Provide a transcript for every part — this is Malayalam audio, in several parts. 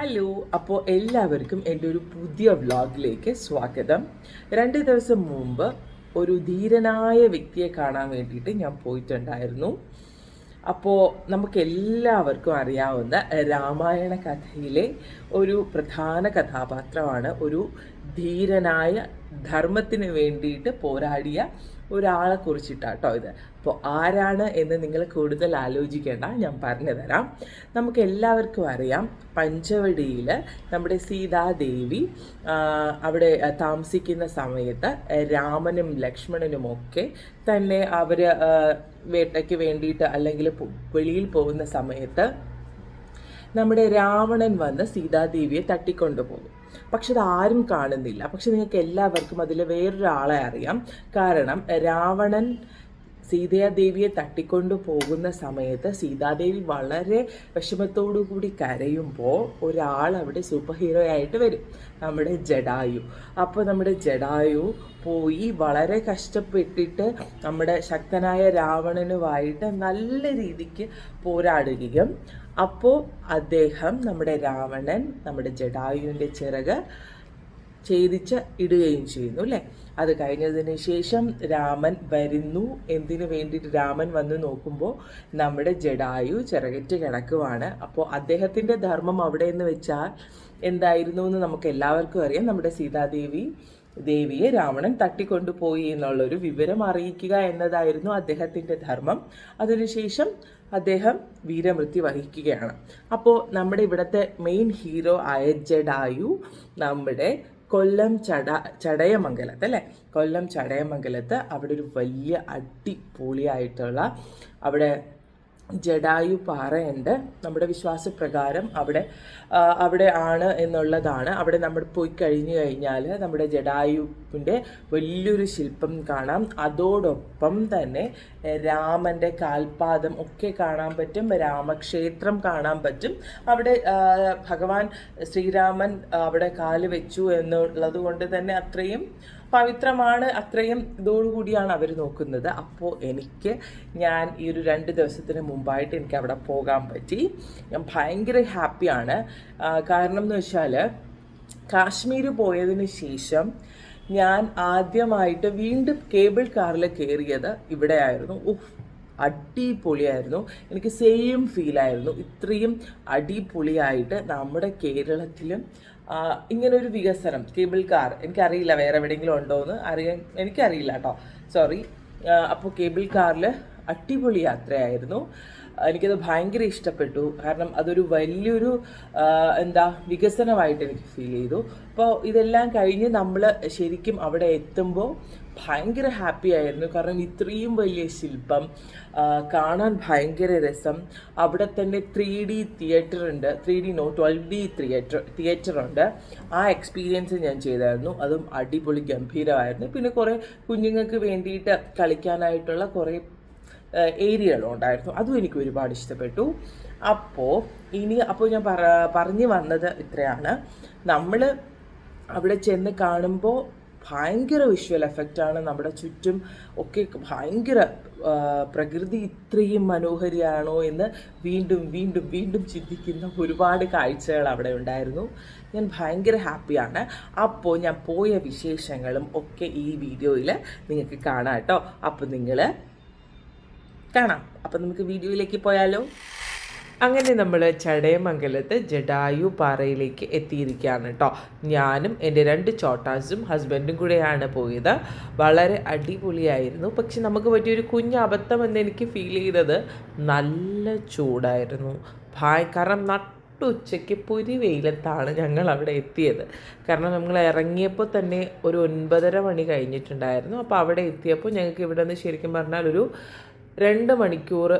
ഹലോ അപ്പോൾ എല്ലാവർക്കും എന്റെ ഒരു പുതിയ വ്ളോഗിലേക്ക് സ്വാഗതം. രണ്ട് ദിവസം മുമ്പ് ഒരു ധീരനായ വ്യക്തിയെ കാണാൻ വേണ്ടിയിട്ട് ഞാൻ പോയിട്ടുണ്ടായിരുന്നു. അപ്പോൾ നമുക്ക് എല്ലാവർക്കും അറിയാവുന്ന രാമായണ കഥയിലെ ഒരു പ്രധാന കഥാപാത്രമാണ് ഒരു ധീരനായ ധർമ്മത്തിന് വേണ്ടിയിട്ട് പോരാടിയ ഒരാളെ കുറിച്ചിട്ടാട്ടോ ഇത്. അപ്പോൾ ആരാണ് എന്ന് നിങ്ങൾ കൂടുതൽ ആലോചിക്കേണ്ട ഞാൻ പറഞ്ഞു തരാം. നമുക്ക് എല്ലാവർക്കും അറിയാം പഞ്ചവടിയിൽ നമ്മുടെ സീതാദേവി അവിടെ താമസിക്കുന്ന സമയത്ത് രാമനും ലക്ഷ്മണനും ഒക്കെ തന്നെ അവർ വേട്ടയ്ക്ക് വേണ്ടിയിട്ട് അല്ലെങ്കിൽ വെളിയിൽ പോകുന്ന സമയത്ത് നമ്മുടെ രാവണൻ വന്ന് സീതാദേവിയെ തട്ടിക്കൊണ്ടുപോകും. പക്ഷെ അത് ആരും കാണുന്നില്ല. പക്ഷെ നിങ്ങൾക്ക് എല്ലാവർക്കും അതിൽ വേറൊരാളെ അറിയാം. കാരണം രാവണൻ സീതാദേവിയെ തട്ടിക്കൊണ്ടു പോകുന്ന സമയത്ത് സീതാദേവി വളരെ വിഷമത്തോടു കൂടി കരയുമ്പോൾ ഒരാൾ അവിടെ സൂപ്പർ ഹീറോ ആയിട്ട് വരും. നമ്മുടെ ജഡായു. അപ്പോൾ നമ്മുടെ ജഡായു പോയി വളരെ കഷ്ടപ്പെട്ടിട്ട് നമ്മുടെ ശക്തനായ രാവണനുമായിട്ട് നല്ല രീതിക്ക് പോരാടുകയും അപ്പോൾ അദ്ദേഹം നമ്മുടെ രാവണൻ നമ്മുടെ ജഡായുവിന്റെ ചിറക് ഛേദിച്ച് ഇടുകയും ചെയ്യുന്നു അല്ലേ അത് കഴിഞ്ഞതിന് ശേഷം രാമൻ വരുന്നു. എന്തിനു വേണ്ടിയിട്ട് രാമൻ വന്ന് നോക്കുമ്പോൾ നമ്മുടെ ജഡായു ചിറകറ്റ് കിടക്കുവാണ്. അപ്പോൾ അദ്ദേഹത്തിന്റെ ധർമ്മം അവിടെ എന്ന് വെച്ചാൽ എന്തായിരുന്നു എന്ന് നമുക്ക് എല്ലാവർക്കും അറിയാം. നമ്മുടെ സീതാദേവി ദേവിയെ രാവണൻ തട്ടിക്കൊണ്ടുപോയി എന്നുള്ളൊരു വിവരം അറിയിക്കുക എന്നതായിരുന്നു അദ്ദേഹത്തിന്റെ ധർമ്മം. അതിനുശേഷം അദ്ദേഹം വീരമൃത്യു വഹിക്കുകയാണ്. അപ്പോൾ നമ്മുടെ ഇവിടുത്തെ മെയിൻ ഹീറോ ആയ ജഡായു നമ്മുടെ കൊല്ലം ചട ചടയമംഗലത്ത് അല്ലേ? കൊല്ലം ചടയമംഗലത്ത് അവിടെ ഒരു വലിയ അടിപൊളിയായിട്ടുള്ള അവിടെ ജഡായു പാറയുണ്ട് നമ്മുടെ വിശ്വാസപ്രകാരം അവിടെ അവിടെ ആണ് എന്നുള്ളതാണ്. അവിടെ നമ്മൾ പോയി കഴിഞ്ഞു കഴിഞ്ഞാൽ നമ്മുടെ ജഡായുവിന്റെ വലിയൊരു ശില്പം കാണാം. അതോടൊപ്പം തന്നെ രാമന്റെ കാൽപാദം ഒക്കെ കാണാൻ പറ്റും രാമക്ഷേത്രം കാണാൻ പറ്റും. അവിടെ ഭഗവാൻ ശ്രീരാമൻ അവിടെ കാൽ വെച്ചു എന്നുള്ളത് കൊണ്ട് തന്നെ അത്രയും പവിത്രമാണ് അത്രയും ഇതോടുകൂടിയാണ് അവർ നോക്കുന്നത്. അപ്പോൾ എനിക്ക് ഞാൻ ഈ ഒരു രണ്ട് ദിവസത്തിന് മുമ്പായിട്ട് എനിക്ക് അവിടെ പോകാൻ പറ്റി. ഞാൻ ഭയങ്കര ഹാപ്പിയാണ്. കാരണം എന്ന് വെച്ചാൽ കാശ്മീർ പോയതിന് ശേഷം ഞാൻ ആദ്യമായിട്ട് വീണ്ടും കേബിൾ കാറിൽ കയറിയത് ഇവിടെയായിരുന്നു. ഉഫ് അടിപൊളിയായിരുന്നു. എനിക്ക് സെയിം ഫീലായിരുന്നു ഇത്രയും അടിപൊളിയായിട്ട് നമ്മുടെ കേരളത്തിലും ഇങ്ങനൊരു വികസനം കേബിൾ കാർ എനിക്കറിയില്ല വേറെ എവിടെയെങ്കിലും ഉണ്ടോ എന്ന് അറിയാൻ എനിക്കറിയില്ല കേട്ടോ സോറി അപ്പോൾ കേബിൾ കാറിൽ അടിപൊളി യാത്രയായിരുന്നു. എനിക്കത് ഭയങ്കര ഇഷ്ടപ്പെട്ടു. കാരണം അതൊരു വലിയൊരു എന്താ വികസനമായിട്ട് എനിക്ക് ഫീൽ ചെയ്തു. അപ്പോൾ ഇതെല്ലാം കഴിഞ്ഞ് നമ്മൾ ശരിക്കും അവിടെ എത്തുമ്പോൾ ഭയങ്കര ഹാപ്പി ആയിരുന്നു. കാരണം ഇത്രയും വലിയ ശില്പം കാണാൻ ഭയങ്കര രസം. അവിടെ തന്നെ ത്രീ ഡി തിയേറ്റർ ഉണ്ട്. Three D no twelve D theatre theatre ഉണ്ട്. ആ എക്സ്പീരിയൻസ് ഞാൻ ചെയ്തായിരുന്നു. അതും അടിപൊളി ഗംഭീരമായിരുന്നു. പിന്നെ കുറേ കുഞ്ഞുങ്ങൾക്ക് വേണ്ടിയിട്ട് കളിക്കാനായിട്ടുള്ള കുറേ ഏരിയകളും ഉണ്ടായിരുന്നു. അതും എനിക്ക് ഒരുപാട് ഇഷ്ടപ്പെട്ടു. അപ്പോൾ ഇനി അപ്പോൾ ഞാൻ പറ പറഞ്ഞു വന്നത് ഇത്രയാണ്. നമ്മൾ അവിടെ ചെന്ന് കാണുമ്പോൾ ഭയങ്കര വിഷ്വൽ എഫക്റ്റാണ് നമ്മുടെ ചുറ്റും ഒക്കെ ഭയങ്കര പ്രകൃതി ഇത്രയും മനോഹരിയാണോ എന്ന് വീണ്ടും വീണ്ടും വീണ്ടും ചിന്തിക്കുന്ന ഒരുപാട് കാഴ്ചകൾ അവിടെ ഉണ്ടായിരുന്നു. ഞാൻ ഭയങ്കര ഹാപ്പിയാണ് അപ്പോൾ ഞാൻ പോയ വിശേഷങ്ങളും ഒക്കെ ഈ വീഡിയോയിൽ നിങ്ങൾക്ക് കാണാം കേട്ടോ. അപ്പോൾ നിങ്ങൾ കാണാം. അപ്പം നമുക്ക് വീഡിയോയിലേക്ക് പോയാലോ? അങ്ങനെ നമ്മൾ ചടയമംഗലത്ത് ജഡായു പാറയിലേക്ക് എത്തിയിരിക്കുകയാണ് കേട്ടോ ഞാനും എന്റെ രണ്ട് ചോട്ടാസും ഹസ്ബൻഡും കൂടെയാണ് പോയത്. വളരെ അടിപൊളിയായിരുന്നു. പക്ഷെ നമുക്ക് പറ്റിയൊരു കുഞ്ഞ് അബദ്ധം എന്ന് എനിക്ക് ഫീൽ ചെയ്തത് നല്ല ചൂടായിരുന്നു. ഭായ കാരണം നട്ടുച്ചയ്ക്ക് പൊരി വെയിലത്താണ് ഞങ്ങൾ അവിടെ എത്തിയത്. കാരണം നമ്മൾ ഇറങ്ങിയപ്പോൾ തന്നെ ഒരു ഒൻപതര മണി കഴിഞ്ഞിട്ടുണ്ടായിരുന്നു. അപ്പോൾ അവിടെ എത്തിയപ്പോൾ ഞങ്ങൾക്ക് ഇവിടെ നിന്ന് ശരിക്കും പറഞ്ഞാൽ ഒരു രണ്ട് മണിക്കൂർ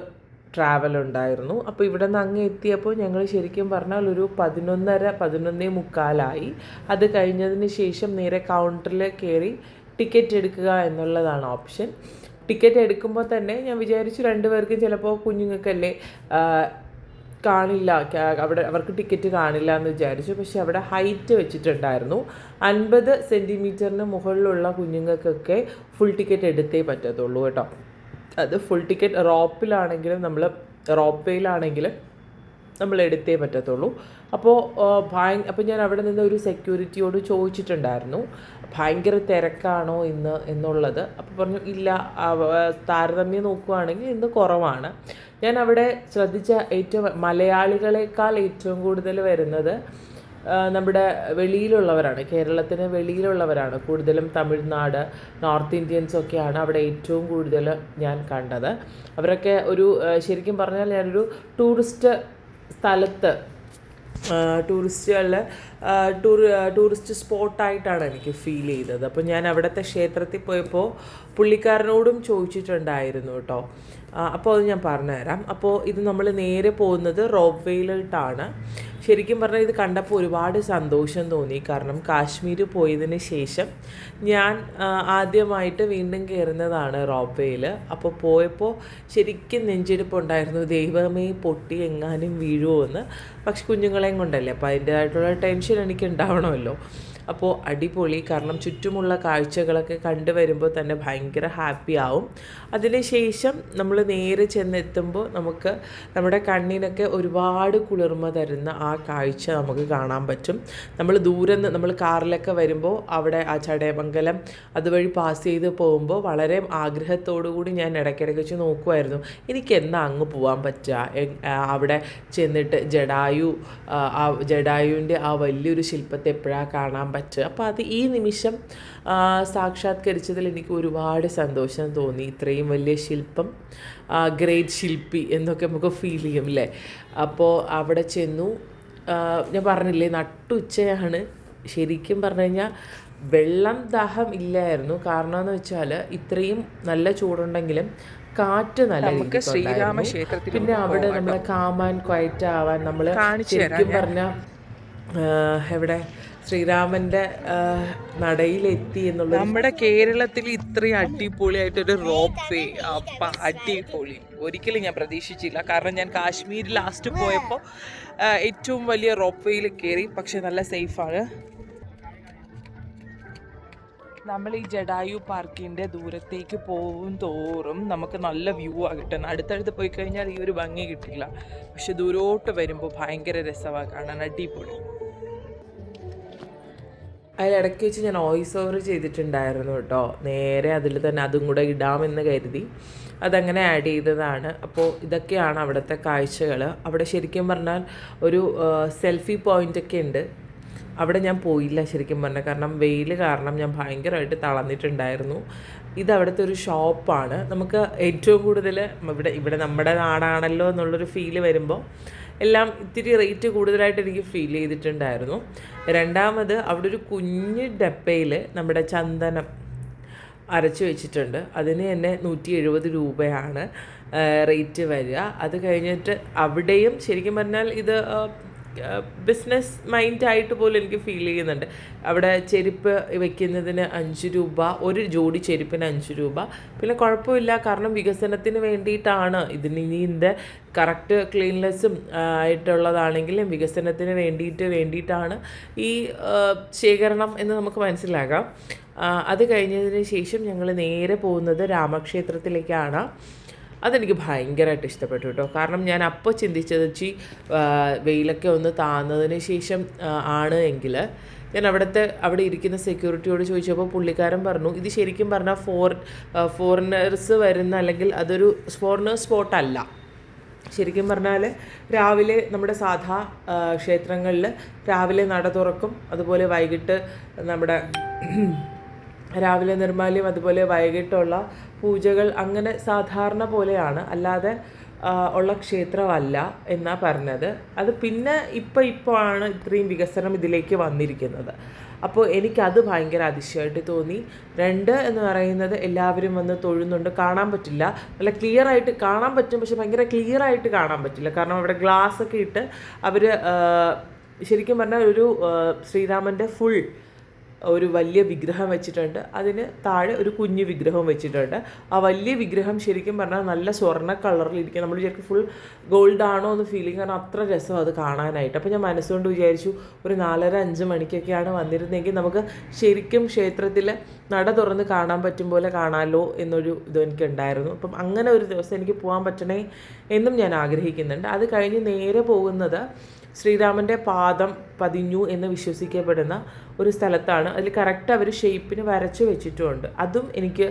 ട്രാവൽ ഉണ്ടായിരുന്നു. അപ്പോൾ ഇവിടെ നിന്ന് അങ്ങ് എത്തിയപ്പോൾ ഞങ്ങൾ ശരിക്കും പറഞ്ഞാൽ ഒരു പതിനൊന്നര പതിനൊന്നേ മുക്കാലായി. അത് കഴിഞ്ഞതിന് ശേഷം നേരെ കൗണ്ടറിൽ കയറി ടിക്കറ്റ് എടുക്കുക എന്നുള്ളതാണ് ഓപ്ഷൻ ടിക്കറ്റ് എടുക്കുമ്പോൾ തന്നെ ഞാൻ വിചാരിച്ചു രണ്ടുപേർക്കും ചിലപ്പോൾ കുഞ്ഞുങ്ങൾക്കല്ലേ കാണില്ല അവിടെ അവർക്ക് ടിക്കറ്റ് കാണില്ല എന്ന് വിചാരിച്ചു. പക്ഷെ അവിടെ ഹൈറ്റ് വെച്ചിട്ടുണ്ടായിരുന്നു. അൻപത് സെന്റിമീറ്ററിന് മുകളിലുള്ള കുഞ്ഞുങ്ങൾക്കൊക്കെ ഫുൾ ടിക്കറ്റ് എടുത്തേ പറ്റത്തുള്ളൂ കേട്ടോ. അത് ഫുൾ ടിക്കറ്റ് റോപ്പിലാണെങ്കിലും നമ്മൾ റോപ്പ് വേയിലാണെങ്കിലും നമ്മൾ എടുത്തേ പറ്റത്തുള്ളൂ. അപ്പോൾ ഭയ അപ്പോൾ ഞാൻ അവിടെ നിന്ന് ഒരു സെക്യൂരിറ്റിയോട് ചോദിച്ചിട്ടുണ്ടായിരുന്നു. ഭയങ്കര തിരക്കാണോ ഇന്ന് എന്നുള്ളത്. അപ്പോൾ പറഞ്ഞു ഇല്ല താരതമ്യം നോക്കുകയാണെങ്കിൽ ഇന്ന് കുറവാണ്. ഞാൻ അവിടെ ശ്രദ്ധിച്ച ഏറ്റവും മലയാളികളെക്കാൾ ഏറ്റവും കൂടുതൽ വരുന്നത് നമ്മുടെ വെളിയിലുള്ളവരാണ് കേരളത്തിന് വെളിയിലുള്ളവരാണ്. കൂടുതലും തമിഴ്നാട് നോർത്ത് ഇന്ത്യൻസ് ഒക്കെയാണ് അവിടെ ഏറ്റവും കൂടുതൽ ഞാൻ കണ്ടത്. അവരൊക്കെ ഒരു ശരിക്കും പറഞ്ഞാൽ ഞാനൊരു ടൂറിസ്റ്റ് സ്ഥലത്ത് ടൂറിസ്റ്റുകളിൽ ടൂർ ടൂറിസ്റ്റ് സ്പോട്ടായിട്ടാണ് എനിക്ക് ഫീൽ ചെയ്തത്. അപ്പോൾ ഞാൻ അവിടുത്തെ ക്ഷേത്രത്തിൽ പോയപ്പോൾ പുള്ളിക്കാരനോടും ചോദിച്ചിട്ടുണ്ടായിരുന്നു കേട്ടോ. അപ്പോൾ അത് ഞാൻ പറഞ്ഞുതരാം. അപ്പോൾ ഇത് നമ്മൾ നേരെ പോകുന്നത് റോപ്പ് വേയിലോട്ടാണ് ശരിക്കും പറഞ്ഞാൽ ഇത് കണ്ടപ്പോൾ ഒരുപാട് സന്തോഷം തോന്നി. കാരണം കാശ്മീർ പോയതിന് ശേഷം ഞാൻ ആദ്യമായിട്ട് വീണ്ടും കയറുന്നതാണ് റോപ്പ് വേയിൽ അപ്പോൾ പോയപ്പോൾ ശരിക്കും നെഞ്ചെടുപ്പുണ്ടായിരുന്നു ദൈവമേ പൊട്ടി എങ്ങാനും വീഴുമോ എന്ന്. പക്ഷെ കുഞ്ഞുങ്ങളെയും കൊണ്ടല്ലേ? അപ്പോൾ അതിന്റേതായിട്ടുള്ള ടെൻഷൻ എനിക്ക് ഉണ്ടാവണമല്ലോ. അപ്പോൾ അടിപൊളി. കാരണം ചുറ്റുമുള്ള കാഴ്ചകളൊക്കെ കണ്ടുവരുമ്പോൾ തന്നെ ഭയങ്കര ഹാപ്പി ആവും. അതിനുശേഷം നമ്മൾ നേരെ ചെന്നെത്തുമ്പോൾ നമുക്ക് നമ്മുടെ കണ്ണിനൊക്കെ ഒരുപാട് കുളിർമ തരുന്ന ആ കാഴ്ച നമുക്ക് കാണാൻ പറ്റും. നമ്മൾ ദൂരെ നിന്ന് നമ്മൾ കാറിലൊക്കെ വരുമ്പോൾ അവിടെ ആ ചടയമംഗലം അതുവഴി പാസ് ചെയ്ത് പോകുമ്പോൾ വളരെ ആഗ്രഹത്തോടു കൂടി ഞാൻ ഇടയ്ക്കിടയ്ക്ക് വെച്ച് നോക്കുമായിരുന്നു എനിക്ക് എന്നാ അങ്ങ് പോകാൻ പറ്റുക അവിടെ ചെന്നിട്ട് ജഡായു ആ, ജഡായുവിന്റെ ആ വലിയൊരു ശില്പത്തെ എപ്പോഴാണ് കാണാൻ അപ്പോൾ അത് ഈ നിമിഷം സാക്ഷാത്കരിച്ചതിൽ എനിക്ക് ഒരുപാട് സന്തോഷം തോന്നി. ഇത്രയും വലിയ ശില്പം ഗ്രേറ്റ് ശില്പി എന്നൊക്കെ നമുക്ക് ഫീൽ ചെയ്യും അല്ലേ അപ്പോൾ അവിടെ ചെന്നു. ഞാൻ പറഞ്ഞില്ലേ നട്ടുച്ചയാണ്. ശരിക്കും പറഞ്ഞു കഴിഞ്ഞാൽ വെള്ളം ദാഹം ഇല്ലായിരുന്നു. കാരണം എന്ന് വെച്ചാൽ ഇത്രയും നല്ല ചൂടുണ്ടെങ്കിലും കാറ്റ് നല്ല നമുക്ക് ശ്രീരാമ ക്ഷേത്രത്തിൽ പിന്നെ അവിടെ നമ്മളെ കാമാൻ ക്വയറ്റ് ആവാൻ നമ്മൾ ശരിക്കും പറഞ്ഞ എവിടെ? ശ്രീരാമന്റെ നടയിലെത്തി എന്നുള്ള നമ്മുടെ കേരളത്തിൽ ഇത്രയും അടിപൊളിയായിട്ടൊരു റോപ്പ് വേ അടിപൊളി. ഒരിക്കലും ഞാൻ പ്രതീക്ഷിച്ചില്ല. കാരണം ഞാൻ കാശ്മീർ ലാസ്റ്റ് പോയപ്പോൾ ഏറ്റവും വലിയ റോപ്പ് വേയിൽ കയറി പക്ഷെ നല്ല സേഫാണ്. നമ്മൾ ഈ ജഡായു പാർക്കിന്റെ ദൂരത്തേക്ക് പോകും തോറും നമുക്ക് നല്ല വ്യൂ ആ കിട്ടുന്നത് അടുത്തടുത്ത് പോയി കഴിഞ്ഞാൽ ഈ ഒരു ഭംഗി കിട്ടില്ല. പക്ഷെ ദൂരോട്ട് വരുമ്പോൾ ഭയങ്കര രസമാണ് കാണാൻ. അടിപൊളി. അതിലിടയ്ക്ക് വെച്ച് ഞാൻ വോയിസ് ഓവർ ചെയ്തിട്ടുണ്ടായിരുന്നു കേട്ടോ. നേരെ അതിൽ തന്നെ അതും കൂടെ ഇടാമെന്ന് കരുതി. അതങ്ങനെ ആഡ് ചെയ്തതാണ്. അപ്പോൾ ഇതൊക്കെയാണ് അവിടുത്തെ കാഴ്ചകൾ അവിടെ ശരിക്കും പറഞ്ഞാൽ ഒരു സെൽഫി പോയിന്റൊക്കെ ഉണ്ട്. അവിടെ ഞാൻ പോയില്ല ശരിക്കും പറഞ്ഞാൽ. കാരണം വെയിൽ കാരണം ഞാൻ ഭയങ്കരമായിട്ട് തളർന്നിട്ടുണ്ടായിരുന്നു. ഇത് അവിടുത്തെ ഒരു ഷോപ്പാണ് നമുക്ക് ഏറ്റവും കൂടുതൽ ഇവിടെ ഇവിടെ നമ്മുടെ നാടാണല്ലോ എന്നുള്ളൊരു ഫീൽ വരുമ്പോൾ എല്ലാം ഇത്തിരി റേറ്റ് കൂടുതലായിട്ട് എനിക്ക് ഫീൽ ചെയ്തിട്ടുണ്ടായിരുന്നു. രണ്ടാമത് അവിടെ ഒരു കുഞ്ഞ് ഡപ്പയിൽ നമ്മുടെ ചന്ദനം അരച്ച് വെച്ചിട്ടുണ്ട്. അതിന് തന്നെ നൂറ്റി എഴുപത് രൂപയാണ് റേറ്റ് വരിക. അത് കഴിഞ്ഞിട്ട് അവിടെയും ശരിക്കും പറഞ്ഞാൽ ഇത് ബിസിനസ് മൈൻഡായിട്ട് പോലും എനിക്ക് ഫീൽ ചെയ്യുന്നുണ്ട്. അവിടെ ചെരുപ്പ് വെക്കുന്നതിന് അഞ്ച് രൂപ ഒരു ജോഡി ചെരുപ്പിന് അഞ്ച് രൂപ. പിന്നെ കുഴപ്പമില്ല കാരണം വികസനത്തിന് വേണ്ടിയിട്ടാണ്. ഇതിന് ഇതിന്റെ കറക്റ്റ് ക്ലീൻലെസ്സും ആയിട്ടുള്ളതാണെങ്കിലും വികസനത്തിന് വേണ്ടിയിട്ട് വേണ്ടിയിട്ടാണ് ഈ ശേഖരണം എന്ന് നമുക്ക് മനസ്സിലാകാം. അത് കഴിഞ്ഞതിന് ശേഷം ഞങ്ങൾ നേരെ പോകുന്നത് രാമക്ഷേത്രത്തിലേക്കാണ്. അതെനിക്ക് ഭയങ്കരമായിട്ട് ഇഷ്ടപ്പെട്ടു കേട്ടോ. കാരണം ഞാൻ അപ്പോൾ ചിന്തിച്ചത് വെച്ചി വെയിലൊക്കെ ഒന്ന് താന്നതിന് ശേഷം ആണ് എങ്കിൽ ഞാൻ അവിടുത്തെ അവിടെ ഇരിക്കുന്ന സെക്യൂരിറ്റിയോട് ചോദിച്ചപ്പോൾ പുള്ളിക്കാരൻ പറഞ്ഞു ഇത് ശരിക്കും പറഞ്ഞാൽ ഫോർ ഫോറിനേഴ്സ് വരുന്ന അല്ലെങ്കിൽ അതൊരു ഫോറിനേഴ്സ് സ്പോട്ടല്ല ശരിക്കും പറഞ്ഞാൽ രാവിലെ നമ്മുടെ സാധാ ക്ഷേത്രങ്ങളിൽ രാവിലെ നട തുറക്കും അതുപോലെ വൈകിട്ട് നമ്മുടെ രാവിലെ നിർമ്മാല്യം അതുപോലെ വൈകിട്ടുള്ള പൂജകൾ അങ്ങനെ സാധാരണ പോലെയാണ്. അല്ലാതെ ഉള്ള ക്ഷേത്രമല്ല എന്നാ പറഞ്ഞത്. അത് പിന്നെ ഇപ്പം ഇപ്പോൾ ആണ് ഇത്രയും വികസനം ഇതിലേക്ക് വന്നിരിക്കുന്നത്. അപ്പോൾ എനിക്കത് ഭയങ്കര അതിശയമായിട്ട് തോന്നി. രണ്ട് എന്ന് പറയുന്നത് എല്ലാവരും വന്ന് തൊഴുന്നുണ്ട്. കാണാൻ പറ്റില്ല. നല്ല ക്ലിയർ ആയിട്ട് കാണാൻ പറ്റും. പക്ഷെ ഭയങ്കര ക്ലിയർ ആയിട്ട് കാണാൻ പറ്റില്ല. കാരണം അവിടെ ഗ്ലാസ് ഒക്കെ ഇട്ട് അവർ ശരിക്കും പറഞ്ഞാൽ ഒരു ശ്രീരാമന്റെ ഫുൾ ഒരു വലിയ വിഗ്രഹം വെച്ചിട്ടുണ്ട്. അതിന് താഴെ ഒരു കുഞ്ഞു വിഗ്രഹം വെച്ചിട്ടുണ്ട്. ആ വലിയ വിഗ്രഹം ശരിക്കും പറഞ്ഞാൽ നല്ല സ്വർണ കളറിലിരിക്കും നമ്മൾ വിചാരിക്കും ഫുൾ ഗോൾഡ് ആണോ എന്ന് ഫീലിംഗ് കാരണം അത്ര രസം അത് കാണാനായിട്ട്. അപ്പോൾ ഞാൻ മനസ്സുകൊണ്ട് വിചാരിച്ചു ഒരു നാലര അഞ്ച് മണിക്കൊക്കെയാണ് വന്നിരുന്നെങ്കിൽ നമുക്ക് ശരിക്കും ക്ഷേത്രത്തിൽ നട തുറന്ന് കാണാൻ പറ്റും പോലെ കാണാമല്ലോ എന്നൊരു ഇത് എനിക്കുണ്ടായിരുന്നു. അപ്പം അങ്ങനെ ഒരു ദിവസം എനിക്ക് പോകാൻ പറ്റണേ എന്നും ഞാൻ ആഗ്രഹിക്കുന്നുണ്ട്. അത് കഴിഞ്ഞ് നേരെ പോകുന്നത് ശ്രീരാമന്റെ പാദം പതിഞ്ഞു എന്ന് വിശ്വസിക്കപ്പെടുന്ന ഒരു സ്ഥലത്താണ്. അതിൽ കറക്റ്റ് അവർ ഷേപ്പിന് വരച്ച് വെച്ചിട്ടുമുണ്ട് അതും എനിക്ക്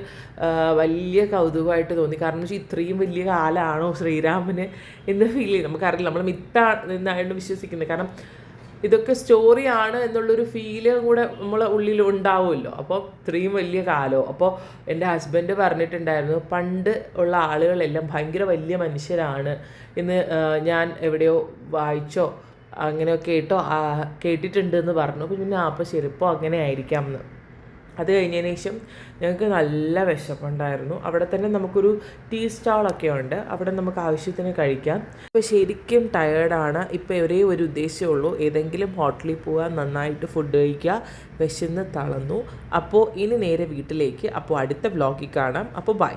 വലിയ കൗതുകമായിട്ട് തോന്നി. കാരണം വെച്ചാൽ ഇത്രയും വലിയ കാലമാണോ ശ്രീരാമന് എന്ന് ഫീൽ ചെയ്യും നമുക്കറിയില്ല. നമ്മൾ മിത്താണ് എന്നാണ് വിശ്വസിക്കുന്നത്. കാരണം ഇതൊക്കെ സ്റ്റോറിയാണ് എന്നുള്ളൊരു ഫീൽ കൂടെ നമ്മളെ ഉള്ളിൽ ഉണ്ടാവുമല്ലോ. അപ്പോൾ ഇത്രയും വലിയ കാലോ. അപ്പോൾ എന്റെ ഹസ്ബൻഡ് പറഞ്ഞിട്ടുണ്ടായിരുന്നു പണ്ട് ഉള്ള ആളുകളെല്ലാം ഭയങ്കര വലിയ മനുഷ്യരാണ് എന്ന് ഞാൻ എവിടെയോ വായിച്ചോ അങ്ങനെയൊക്കെ കേട്ടോ കേട്ടിട്ടുണ്ട് എന്ന് പറഞ്ഞു. പിന്നെ അപ്പോൾ ശരി ഇപ്പോൾ അങ്ങനെ ആയിരിക്കാം എന്ന് അത് കഴിഞ്ഞതിന് ശേഷം ഞങ്ങൾക്ക് നല്ല വിശപ്പുണ്ടായിരുന്നു. അവിടെ തന്നെ നമുക്കൊരു ടീ സ്റ്റാളൊക്കെ ഉണ്ട്. അവിടെ നമുക്ക് ആവശ്യത്തിന് കഴിക്കാം. ഇപ്പോൾ ശരിക്കും ടയേർഡാണ്. ഇപ്പോൾ ഒരേ ഒരു ഉദ്ദേശമുള്ളൂ ഏതെങ്കിലും ഹോട്ടലിൽ പോകാൻ നന്നായിട്ട് ഫുഡ് കഴിക്കുക വിശന്ന് തളന്നു. അപ്പോൾ ഇനി നേരെ വീട്ടിലേക്ക്. അപ്പോൾ അടുത്ത വ്ലോഗിൽ കാണാം. അപ്പോൾ ബൈ.